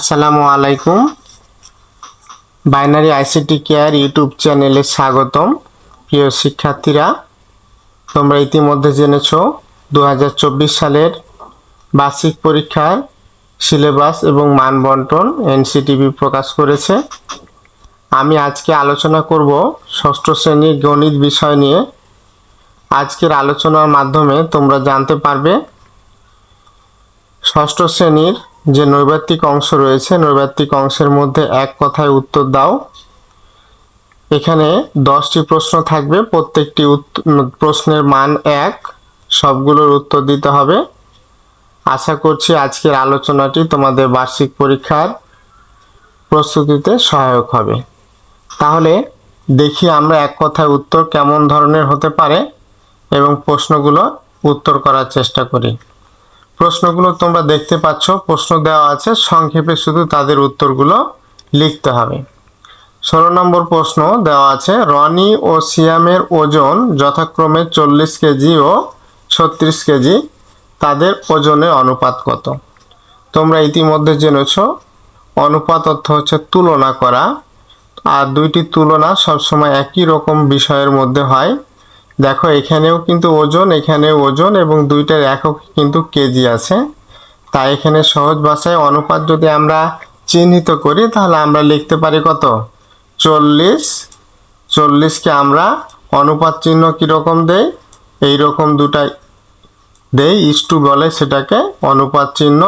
আসসালামু আলাইকুম। Binary ICT care YouTube চ্যানেলে স্বাগতম। প্রিয় শিক্ষার্থীরা, তোমরা ইতিমধ্যে জেনেছ দু হাজার চব্বিশ সালের বার্ষিক পরীক্ষার সিলেবাস এবং মান বন্টন এনসিটিভি প্রকাশ করেছে। আমি আজকে আলোচনা করব ষষ্ঠ শ্রেণির গণিত বিষয় নিয়ে। আজকের আলোচনার মাধ্যমে তোমরা জানতে পারবে, ষষ্ঠ শ্রেণির যে নৈবাত্তিক অংশ রয়েছে, নৈবাত্তিক অংশের মধ্যে এক কথায় উত্তর দাও। এখানে দশটি প্রশ্ন থাকবে, প্রত্যেকটি প্রশ্নের মান এক, সবগুলোর উত্তর দিতে হবে। আশা করছি আজকের আলোচনাটি তোমাদের বার্ষিক পরীক্ষার প্রস্তুতিতে সহায়ক হবে। তাহলে দেখি আমরা এক কথায় উত্তর কেমন ধরনের হতে পারে এবং প্রশ্নগুলো উত্তর করার চেষ্টা করি। প্রশ্নগুলো তোমরা দেখতে পাচ্ছ, প্রশ্ন দেওয়া আছে, সংক্ষেপে শুধু তাদের উত্তরগুলো লিখতে হবে। ষোলো নম্বর প্রশ্ন দেওয়া আছে, রনি ও সিয়ামের ওজন যথাক্রমে চল্লিশ কেজি ও ছত্রিশ কেজি, তাদের ওজনের অনুপাত কত? তোমরা ইতিমধ্যে জেনেছ, অনুপাত অর্থ হচ্ছে তুলনা করা, আর দুইটি তুলনা সবসময় একই রকম বিষয়ের মধ্যে হয়। দেখো, এখানেও কিন্তু ওজন, এখানেও ওজন এবং দুইটার একক কিন্তু কেজি আছে। তাই এখানে সহজ ভাষায় অনুপাত যদি আমরা চিহ্নিত করি, তাহলে আমরা লিখতে পারি কত? চল্লিশ। চল্লিশকে আমরা অনুপাত চিহ্ন কীরকম দেই? এইরকম দুটা দেই ইস্টু বলে সেটাকে অনুপাত চিহ্ন,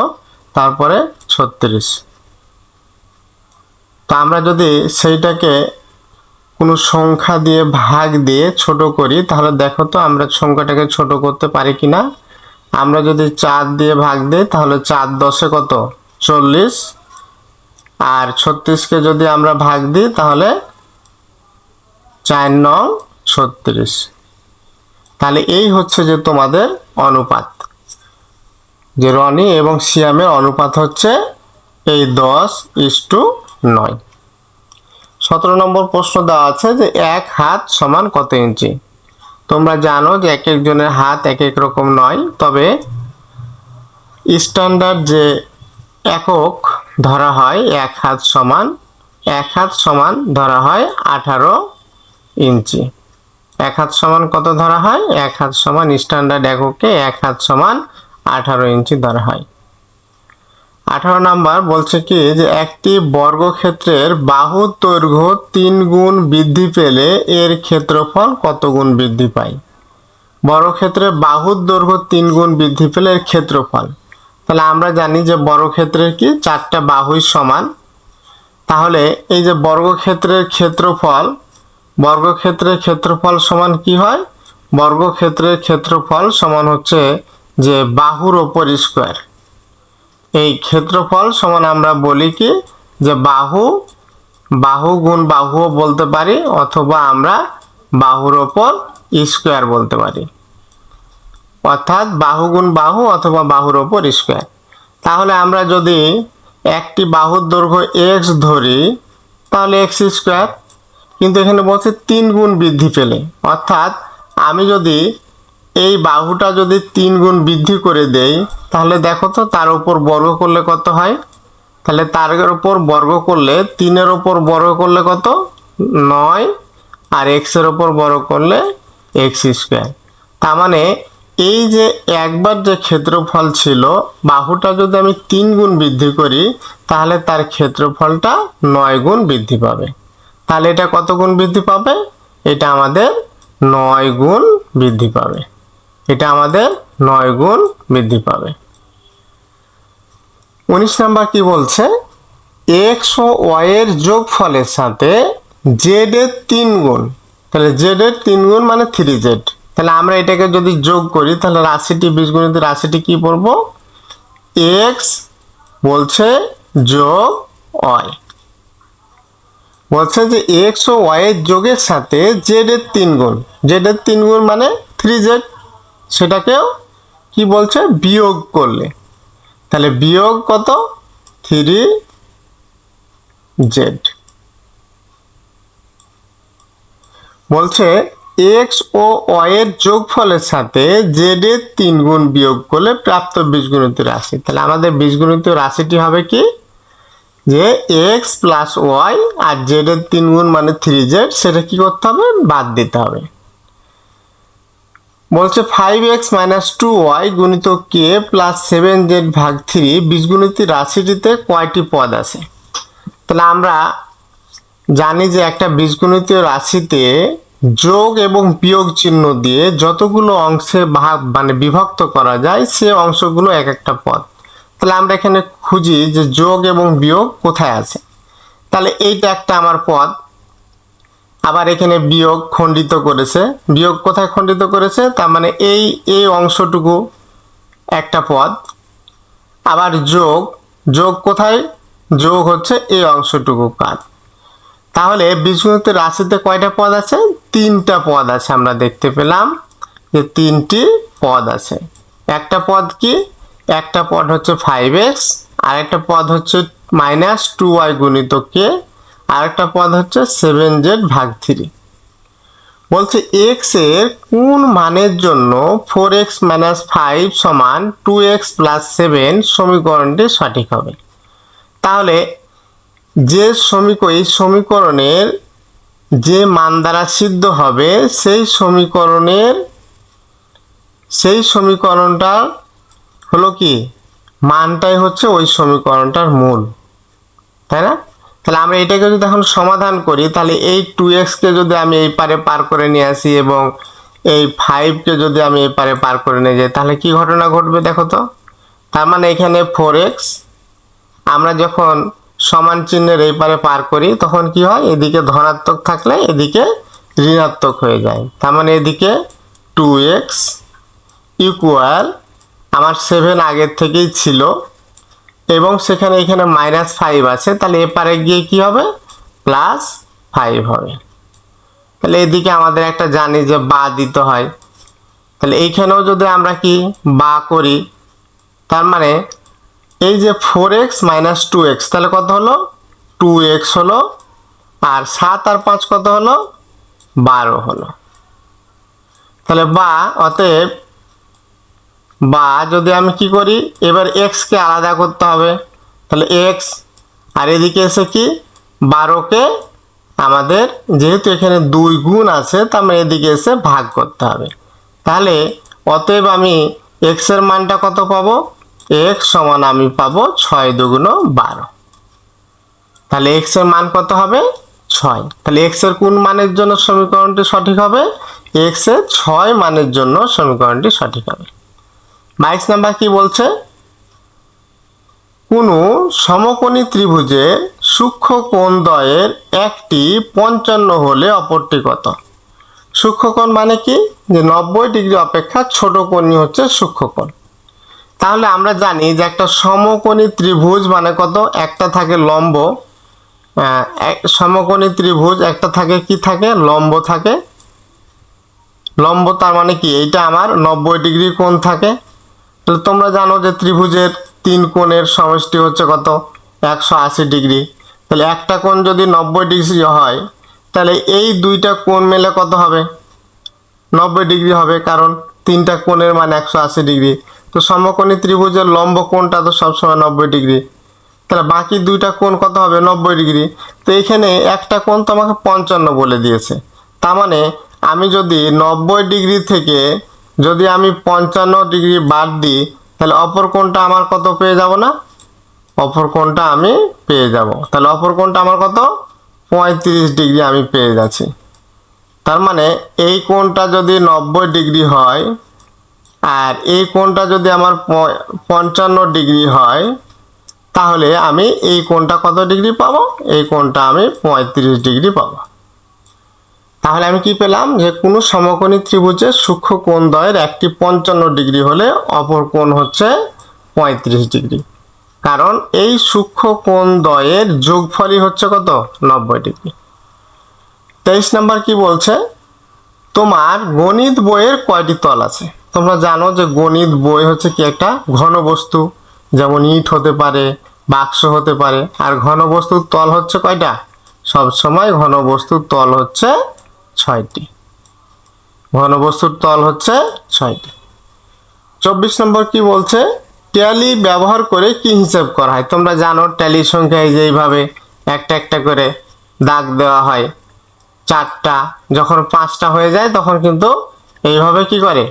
তারপরে ছত্রিশ। তা আমরা যদি সেইটাকে কোনো সংখ্যা দিয়ে ভাগ দিয়ে ছোট করি, তাহলে দেখো তো আমরা সংখ্যাটাকে ছোট করতে পারি কি না আমরা যদি চার দিয়ে ভাগ দিই, তাহলে চার দশে কত? চল্লিশ। আর ছত্রিশকে যদি আমরা ভাগ দিই, তাহলে চার নং ছত্রিশ। তাহলে এই হচ্ছে যে তোমাদের অনুপাত। যে রনি এবং সিয়ামের অনুপাত হচ্ছে এই দশ ইস টু নয়। সতেরো নম্বর প্রশ্ন দেওয়া আছে যে এক হাত সমান কত ইঞ্চি? তোমরা জানো যে এক একজনের হাত এক এক রকম নয়, তবে স্ট্যান্ডার্ড যে একক ধরা হয় এক হাত সমান, এক হাত সমান ধরা হয় আঠারো ইঞ্চি। এক হাত সমান কত ধরা হয়? এক হাত সমান স্ট্যান্ডার্ড এককে এক হাত সমান আঠারো ইঞ্চি ধরা হয়। আঠারো নাম্বার বলছে কি, যে একটি বর্গক্ষেত্রের বাহু দৈর্ঘ্য তিন গুণ বৃদ্ধি পেলে এর ক্ষেত্রফল কত গুণ বৃদ্ধি পায়? বর্গক্ষেত্রে বাহুর দৈর্ঘ্য তিন গুণ বৃদ্ধি পেলে এর ক্ষেত্রফল। তাহলে আমরা জানি যে বর্গক্ষেত্রের কি? চারটা বাহুই সমান। তাহলে এই যে বর্গক্ষেত্রের ক্ষেত্রফল বর্গক্ষেত্রের ক্ষেত্রফল সমান কি হয়? বর্গক্ষেত্রের ক্ষেত্রফল সমান হচ্ছে যে বাহুর ওপর স্কোয়ার এই ক্ষেত্রফল সমান আমরা বলি কি? যে বাহু বাহু গুণ বাহুও বলতে পারি, অথবা আমরা বাহুর ওপর স্কোয়ার বলতে পারি। অর্থাৎ বাহু গুণ বাহু অথবা বাহুর ওপর স্কোয়ার তাহলে আমরা যদি একটি বাহুর দৈর্ঘ্য এক্স ধরি, তাহলে এক্স স্কোয়ার কিন্তু এখানে বলছে তিন গুণ বৃদ্ধি পেলে। অর্থাৎ আমি যদি এই বাহুটা যদি তিন গুণ বৃদ্ধি করে দেই, তাহলে দেখো তো তার উপর বর্গ করলে কত হয়? তাহলে তার উপর বর্গ করলে তিনের ওপর বর্গ করলে কত? নয়। আর এক্সের ওপর বর্গ করলে এক্স স্কোয়ার তার মানে এই যে একবার যে ক্ষেত্রফল ছিল, বাহুটা যদি আমি তিন গুণ বৃদ্ধি করি, তাহলে তার ক্ষেত্রফলটা নয় গুণ বৃদ্ধি পাবে। তাহলে এটা কত গুণ বৃদ্ধি পাবে? এটা আমাদের নয় গুণ বৃদ্ধি পাবে। এটা আমাদের নয় গুণ বৃদ্ধি পাবে। উনিশ নাম্বার কি বলছে? এক্স ও ওয়াই এর যোগফলের সাথে জেড এর তিন গুণ। তাহলে জেড এর তিন গুণ মানে থ্রি জেড তাহলে আমরা এটাকে যদি যোগ করি, তাহলে রাশিটি, বীজগণিত রাশিটি কি পড়ব এক্স বলছে যোগ ওয়াই বলছে যে এক্স ও ওয়াই এর যোগের সাথে জেড এর তিন গুণ। জেড এর তিন গুণ মানে থ্রি জেড সেটাকেও কি বলছে? বিয়োগ করলে। তাহলে বিয়োগ কত? থ্রি জেড বলছে এক্স ও ওয়াই এর যোগফলের সাথে জেড এর তিন গুণ বিয়োগ করলে প্রাপ্ত বীজগণিত রাশি। তাহলে আমাদের বীজগণিত রাশিটি হবে কি? যে এক্স প্লাস ওয়াই আর জেড এর তিন গুণ মানে থ্রি জেড সেটা কি করতে হবে? বাদ দিতে হবে। বলছে five X minus two Y গুণিত কে প্লাস সেভেন জেড ভাগ থ্রি বীজগণিত রাশিটিতে কয়টি পদ আছে? তাহলে আমরা জানি যে একটা বীজগণিত রাশিতে যোগ এবং বিয়োগ চিহ্ন দিয়ে যতগুলো অংশে ভাগ মানে বিভক্ত করা যায়, সে অংশগুলো এক একটা পদ। তাহলে আমরা এখানে খুঁজি যে যোগ এবং বিয়োগ কোথায় আছে। তাহলে এইটা একটা আমার পদ। আবার এখানে বিয়োগ খণ্ডিত করেছে। বিয়োগ কোথায় খণ্ডিত করেছে? তার মানে এই এই অংশটুকু একটা পদ। আবার যোগ যোগ কোথায়? যোগ হচ্ছে এই অংশটুকু কাজ। তাহলে বীজগণিত রাশিতে কয়টা পদ আছে? তিনটা পদ আছে আমরা দেখতে পেলাম যে তিনটি পদ আছে। একটা পদ কি? একটা পদ হচ্ছে ফাইভ এক্স আর একটা পদ হচ্ছে মাইনাস টু ওয়াই গুণিত কে আর একটা পদ হচ্ছে সেভেন জেড ভাগ থ্রি বলছে এক্সের কোন মানের জন্য ফোর এক্স মাইনাস ফাইভ সমান টু এক্স প্লাস সেভেন সমীকরণটি সঠিক হবে? তাহলে যে সমীকরণ এই সমীকরণের যে মান দ্বারা সিদ্ধ হবে, সেই সমীকরণের, সেই সমীকরণটা হলো কি? মানটাই হচ্ছে ওই সমীকরণটার মূল। তাই না? তাহলে আমরা এটাকে যদি এখন সমাধান করি, তাহলে এই টু এক্সকে যদি আমি এই পারে পার করে নিয়ে আসি এবং এই ফাইভকে যদি আমি এই পারে পার করে নিয়ে যাই, তাহলে কি ঘটনা ঘটবে দেখো তো? তার মানে এখানে ফোর এক্স আমরা যখন সমান চিহ্নের এই পারে পার করি, তখন কি হয়? এদিকে ধনাত্মক থাকলে এদিকে ঋণাত্মক হয়ে যায়। তার মানে এদিকে টু এক্স ইকুয়াল আমার সেভেন আগের থেকেই ছিল। এবং সেখানে এখানে মাইনাস ফাইভ আছে, তাহলে এপারে গিয়ে কি হবে? প্লাস ফাইভ হবে। তাহলে এদিকে আমাদের একটা জানি যে বা দিতে হয়। তাহলে এইখানেও যদি আমরা কি? বা করি। তার মানে এই যে four X minus two X তাহলে কত হলো? টু এক্স হলো। আর সাত আর পাঁচ কত হলো? বারো হলো। তাহলে বা, অতএব বা যদি আমি কি করি, এবার এক্সকে আলাদা করতে হবে, তাহলে এক্স আর এদিকে এসে কি? বারোকে আমাদের যেহেতু এখানে দুই গুণ আছে, তা মানে এদিকে এসে ভাগ করতে হবে। তাহলে অতএব আমি এক্সের মানটা কত পাবো? এক্স সমান আমি পাবো ছয় দুগুণ বারো। তাহলে এক্সের মান কত হবে? ছয়। তাহলে এক্সের কোন মানের জন্য সমীকরণটি সঠিক হবে? এক্সের ছয় মানের জন্য সমীকরণটি সঠিক হবে। বাইশ নাম্বার কি বলছে? কোনো সমকোণী ত্রিভুজের সূক্ষ্ম কোণ দ্বয়ের একটি পঞ্চান্ন হলে অপরটি কত? সূক্ষ্মকোণ মানে কি? যে নব্বই ডিগ্রি অপেক্ষা ছোট কোণই হচ্ছে সূক্ষ্মকোণ তাহলে আমরা জানি যে একটা সমকোণী ত্রিভুজ মানে কত? একটা থাকে লম্ব। সমকোণী ত্রিভুজ একটা থাকে কি থাকে? লম্ব থাকে। লম্ব তার মানে কি? এইটা আমার নব্বই ডিগ্রি কোণ থাকে। তাহলে তোমরা জানো যে ত্রিভুজের তিন কোণের সমষ্টি হচ্ছে কত? একশো আশি ডিগ্রি। তাহলে একটা কোণ যদি নব্বই ডিগ্রি হয়, তাহলে এই দুইটা কোণ মেলে কত হবে? নব্বই ডিগ্রি হবে, কারণ তিনটা কোণের মান একশো আশি ডিগ্রি। তো সমকোণী ত্রিভুজের লম্ব কোণটা তো সবসময় নব্বই ডিগ্রি। তাহলে বাকি দুইটা কোণ কত হবে? নব্বই ডিগ্রি। তো এখানে একটা কোণ তো আমাকে পঞ্চান্ন বলে দিয়েছে। তার মানে আমি যদি নব্বই ডিগ্রি থেকে যদি আমি পঞ্চান্ন ডিগ্রি বাদ দিই, তাহলে অপর কোণটা আমার কত পেয়ে যাব না? অপর কোণটা আমি পেয়ে যাব। তাহলে অপর কোণটা আমার কত? পঁয়ত্রিশ ডিগ্রি আমি পেয়ে যাচ্ছি। তার মানে এই কোণটা যদি নব্বই ডিগ্রি হয়, আর এই কোণটা যদি আমার পঞ্চান্ন ডিগ্রি হয়, তাহলে আমি এই কোণটা কত ডিগ্রি পাবো? এই কোণটা আমি পঁয়ত্রিশ ডিগ্রি পাবো। তাহলে আমি কি পেলাম যে কোনো সমকোণী ত্রিভুজের সূক্ষ্ম কোণ দ্বয়ের একটি পঞ্চান্ন ডিগ্রি হলে অপর কোণ হচ্ছে পঁয়ত্রিশ ডিগ্রি। কারণ এই সূক্ষ্ম কোণ দ্বয়ের যোগফলই হচ্ছে কত? নব্বই ডিগ্রি। তেইশ নাম্বার কি বলছে? তোমার গণিত বইয়ের কয়টি তল আছে? তোমরা জানো যে গণিত বই হচ্ছে কি একটা ঘন বস্তু। যেমন ইট হতে পারে, বাক্স হতে পারে। আর ঘন বস্তুর তল হচ্ছে কয়টা? সবসময় ঘন বস্তুর তল হচ্ছে ছয়টি। ঘন বস্তুর তল হচ্ছে ছয়টি। চব্বিশ নম্বর কি বলছে? ট্যালি ব্যবহার করে কি হিসাব করা হয়? তোমরা জানো ট্যালি সংখ্যায় এই যে এইভাবে একটা একটা করে দাগ দেওয়া হয়। চারটা, যখন পাঁচটা হয়ে যায়, তখন কিন্তু এইভাবে কি করে?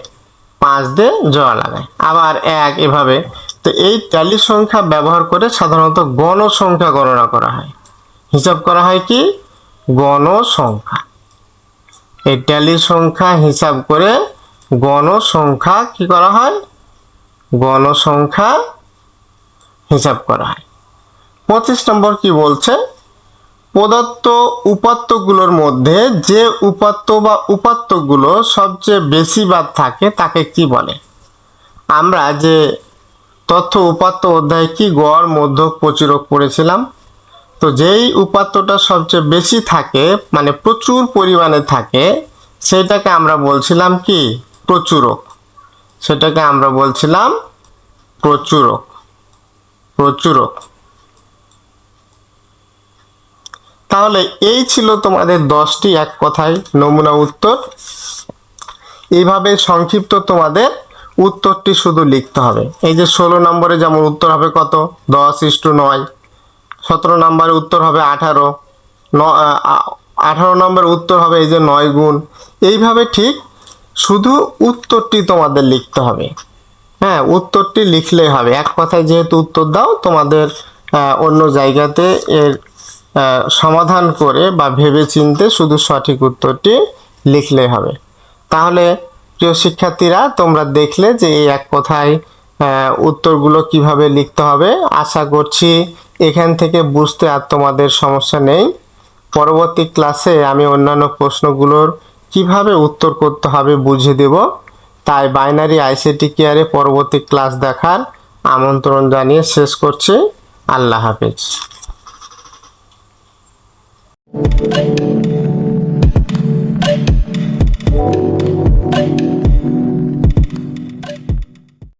পাঁচ দিয়ে জোড়া লাগায়। আবার এক এভাবে। তো এই ট্যালি সংখ্যা ব্যবহার করে সাধারণত গণ সংখ্যা গণনা করা হয়। হিসাব করা হয় কি? গণ সংখ্যা এই ট্যালি সংখ্যা হিসাব করে গণ সংখ্যা কি করা হয়? গণ সংখ্যা হিসাব করা হয়। পঁচিশ নম্বর কি বলছে? প্রদত্ত উপাত্তগুলোর মধ্যে যে উপাত্ত বা উপাত্তগুলো সবচেয়ে বেশি বাদ থাকে তাকে কি বলে? আমরা যে তথ্য উপাত্ত অধ্যায় কি গড়, মধ্যক, প্রচুরক পড়েছিলাম তো যেই উপাত্তটা সবচেয়ে বেশি থাকে মানে প্রচুর পরিমাণে থাকে, সেটাকে আমরা বলছিলাম কি? প্রচুরক। সেটাকে আমরা বলছিলাম প্রচুরক। প্রচুরক। তাহলে এই ছিল তোমাদের দশটি এক কথায় নমুনা উত্তর। এইভাবে সংক্ষিপ্ত তোমাদের উত্তরটি শুধু লিখতে হবে। এই যে ষোলো নম্বরে যেমন উত্তর হবে কত? দশ ইস্টু নয়। সতেরো নম্বরে উত্তর হবে আঠারো। ন আঠারো নম্বর উত্তর হবে এই যে নয় গুণ। এইভাবে ঠিক শুধু উত্তরটি তোমাদের লিখতে হবে। হ্যাঁ উত্তরটি লিখলেই হবে। এক কথায় যেহেতু উত্তর দাও, তোমাদের অন্য জায়গাতে এর সমাধান করে বা ভেবে চিনতে শুধু সঠিক উত্তরটি লিখলেই হবে। তাহলে, প্রিয় শিক্ষার্থীরা, তোমরা দেখলে যে এই এক কথায় উত্তরগুলো কীভাবে লিখতে হবে? আশা করছি এখান থেকে বুঝতে আর তোমাদের সমস্যা নেই। পরবর্তী ক্লাসে আমি অন্যান্য প্রশ্নগুলোর কীভাবে উত্তর করতে হবে বুঝিয়ে দেব। তাই বাইনারি আইসিটি কেয়ারে পরবর্তী ক্লাস দেখার আমন্ত্রণ জানিয়ে শেষ করছি। আল্লাহ হাফেজ।